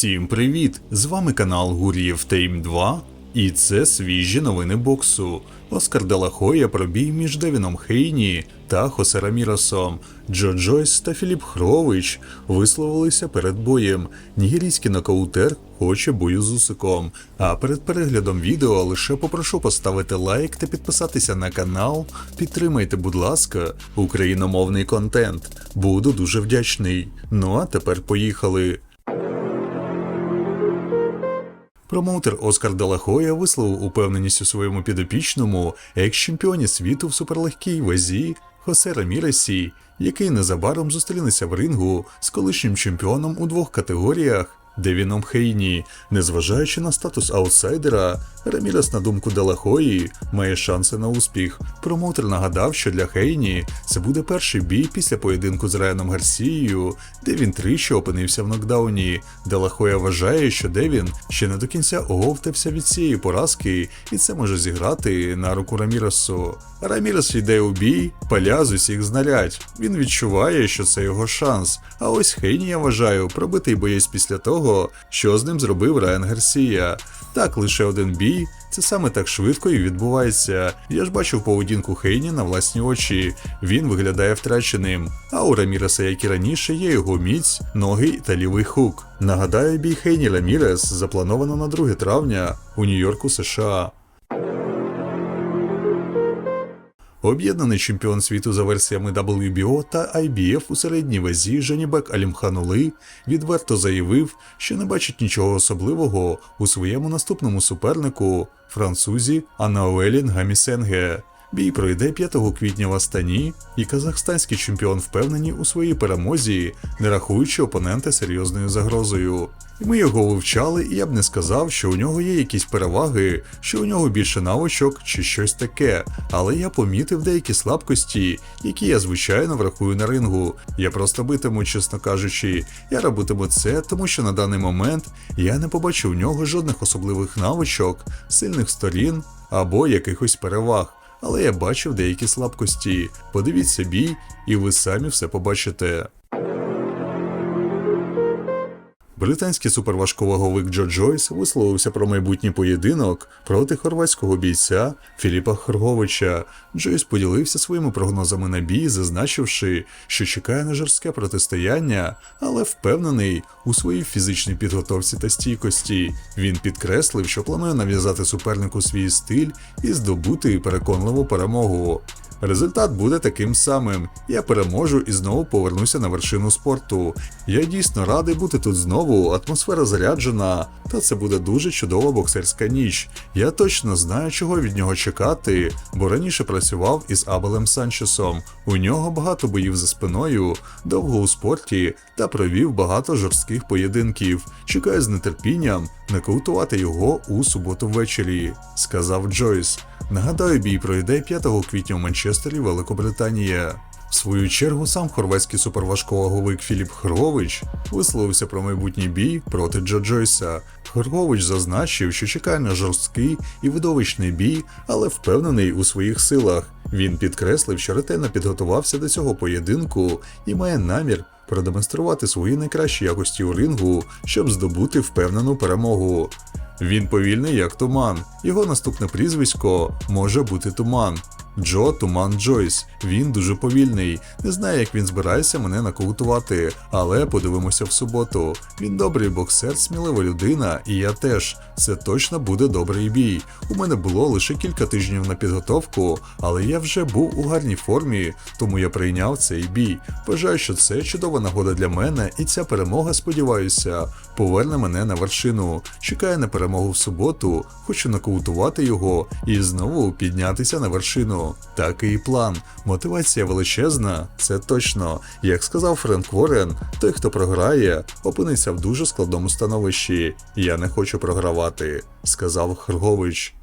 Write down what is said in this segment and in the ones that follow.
Всім привіт! З вами канал Гур'єв Тейм 2, і це свіжі новини боксу. Оскар Делахоя про бій між Девіном Хейні та Хосе Раміросом. Джо Джойс та Філіп Хрович висловилися перед боєм. Нігерійський нокаутер хоче бою з Усиком. А перед переглядом відео лише попрошу поставити лайк та підписатися на канал. Підтримайте, будь ласка, україномовний контент. Буду дуже вдячний. Ну а тепер поїхали. Промоутер Оскар Далахоя висловив упевненість у своєму підопічному екс-чемпіоні світу в суперлегкій вазі Хосе Раміресі, який незабаром зустрінеться в рингу з колишнім чемпіоном у двох категоріях Девіном Хейні. Незважаючи на статус аутсайдера, Рамірес, на думку Делахої, має шанси на успіх. Промоутер нагадав, що для Хейні це буде перший бій після поєдинку з Райаном Гарсією, де він тричі опинився в нокдауні. Делахоя вважає, що Девін ще не до кінця оговтався від цієї поразки, і це може зіграти на руку Раміресу. Рамірес йде у бій, поля з усіх знарядь. Він відчуває, що це його шанс. А ось Хейні, я вважаю, пробитий боєць після того, що з ним зробив Райан Гарсія. Так, лише один бій, це саме так швидко і відбувається. Я ж бачив поведінку Хейні на власні очі. Він виглядає втраченим. А у Раміреса, як і раніше, є його міць, ноги та лівий хук. Нагадаю, бій Хейні Рамірес заплановано на 2 травня у Нью-Йорку, США. Об'єднаний чемпіон світу за версіями WBO та IBF у середній вазі Женібек Алімханули відверто заявив, що не бачить нічого особливого у своєму наступному супернику французі Анаоелін Нгамісенге. Бій пройде 5 квітня в Астані, і казахстанський чемпіон впевнені у своїй перемозі, не рахуючи опонента серйозною загрозою. Ми його вивчали, і я б не сказав, що у нього є якісь переваги, що у нього більше навичок чи щось таке. Але я помітив деякі слабкості, які я звичайно врахую на рингу. Я просто битиму, чесно кажучи, я робитиму це, тому що на даний момент я не побачив у нього жодних особливих навичок, сильних сторін або якихось переваг. Але я бачив деякі слабкості. Подивіться бій, і ви самі все побачите. Британський суперважковаговик Джо Джойс висловився про майбутній поєдинок проти хорватського бійця Філіпа Хорговича. Джойс поділився своїми прогнозами на бій, зазначивши, що чекає на жорстке протистояння, але впевнений у своїй фізичній підготовці та стійкості. Він підкреслив, що планує нав'язати супернику свій стиль і здобути переконливу перемогу. Результат буде таким самим. Я переможу і знову повернуся на вершину спорту. Я дійсно радий бути тут знову, атмосфера заряджена, та це буде дуже чудова боксерська ніч. Я точно знаю, чого від нього чекати, бо раніше працював із Абелем Санчесом. У нього багато боїв за спиною, довго у спорті та провів багато жорстких поєдинків. Чекаю з нетерпінням нокаутувати його у суботу ввечері, сказав Джойс. Нагадаю, бій пройде 5 квітня в Манчестері, Великобританія. В свою чергу сам хорватський суперважковаговик Філіп Хргович висловився про майбутній бій проти Джо Джойса. Хргович зазначив, що чекає на жорсткий і видовищний бій, але впевнений у своїх силах. Він підкреслив, що ретельно підготувався до цього поєдинку і має намір продемонструвати свої найкращі якості у рингу, щоб здобути впевнену перемогу. Він повільний як туман. Його наступне прізвисько може бути туман. Джо Туман Джойс. Він дуже повільний. Не знаю, як він збирається мене нокаутувати, але подивимося в суботу. Він добрий боксер, смілива людина, і я теж. Це точно буде добрий бій. У мене було лише кілька тижнів на підготовку, але я вже був у гарній формі, тому я прийняв цей бій. Вважаю, що це чудова нагода для мене, і ця перемога, сподіваюся, поверне мене на вершину. Чекаю на перемогу в суботу, хочу нокаутувати його і знову піднятися на вершину. Такий план. Мотивація величезна, це точно. Як сказав Френк Ворен, той, хто програє, опиниться в дуже складному становищі. Я не хочу програвати, сказав Хргович.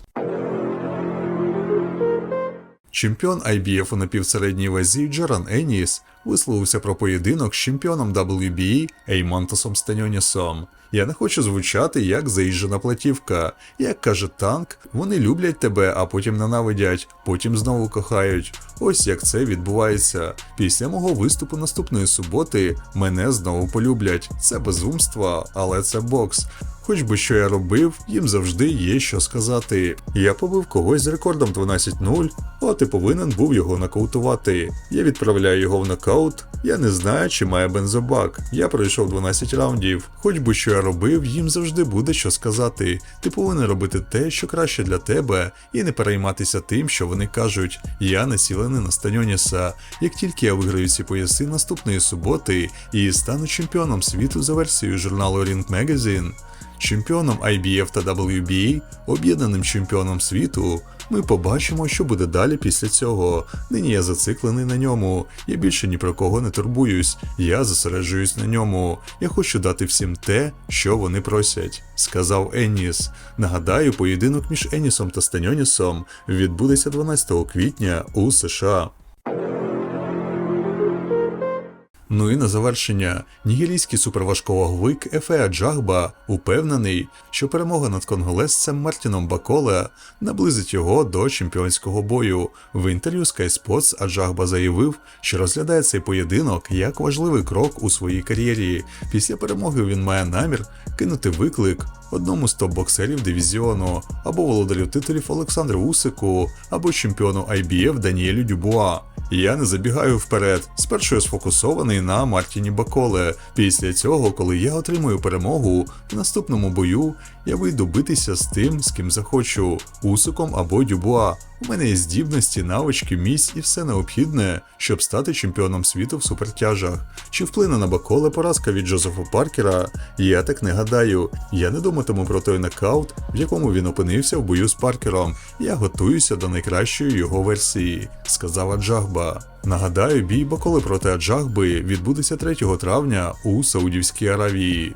Чемпіон IBF у напівсередній вазі Джеран Еніс висловився про поєдинок з чемпіоном WBA Еймонтосом Станьонісом. Я не хочу звучати як заїжджена платівка. Як каже танк, вони люблять тебе, а потім ненавидять, потім знову кохають. Ось як це відбувається. Після мого виступу наступної суботи мене знову полюблять. Це безумство, але це бокс. Хоч би що я робив, їм завжди є що сказати. Я побив когось з рекордом 12-0, от і повинен був його нокаутувати. Я відправляю його в нокаут. Я не знаю, чи має бензобак. Я пройшов 12 раундів. Хоч би що я робив, їм завжди буде що сказати. Ти повинен робити те, що краще для тебе, і не перейматися тим, що вони кажуть. Я націлений на Станьоніса. Як тільки я виграю ці пояси наступної суботи і стану чемпіоном світу за версією журналу Ring Magazine, чемпіоном IBF та WBA, об'єднаним чемпіоном світу, ми побачимо, що буде далі після цього. Нині я зациклений на ньому. Я більше ні про кого не турбуюсь. Я зосереджуюсь на ньому. Я хочу дати всім те, що вони просять, сказав Еніс. Нагадаю, поєдинок між Енісом та Станьонісом відбудеться 12 квітня у США. Ну і на завершення, нігерійський суперважковаговик Ефеа Джагба упевнений, що перемога над конголезцем Мартіном Баколе наблизить його до чемпіонського бою. В інтерв'ю Sky Sports Аджагба заявив, що розглядає цей поєдинок як важливий крок у своїй кар'єрі. Після перемоги він має намір кинути виклик одному з топ-боксерів дивізіону, або володарю титулів Олександру Усику, або чемпіону IBF Даніелю Дюбуа. Я не забігаю вперед. Спершу я сфокусований на Мартіні Баколе. Після цього, коли я отримую перемогу, в наступному бою я вийду битися з тим, з ким захочу, Усиком або Дюбуа. У мене є здібності, навички, місць і все необхідне, щоб стати чемпіоном світу в супертяжах. Чи вплине на Баколе поразка від Джозефа Паркера? Я так не гадаю. Я не думатиму про той нокаут, в якому він опинився в бою з Паркером. Я готуюся до найкращої його версії, сказав Аджагба. Нагадаю, бій Баколи проти Аджагби відбудеться 3 травня у Саудівській Аравії.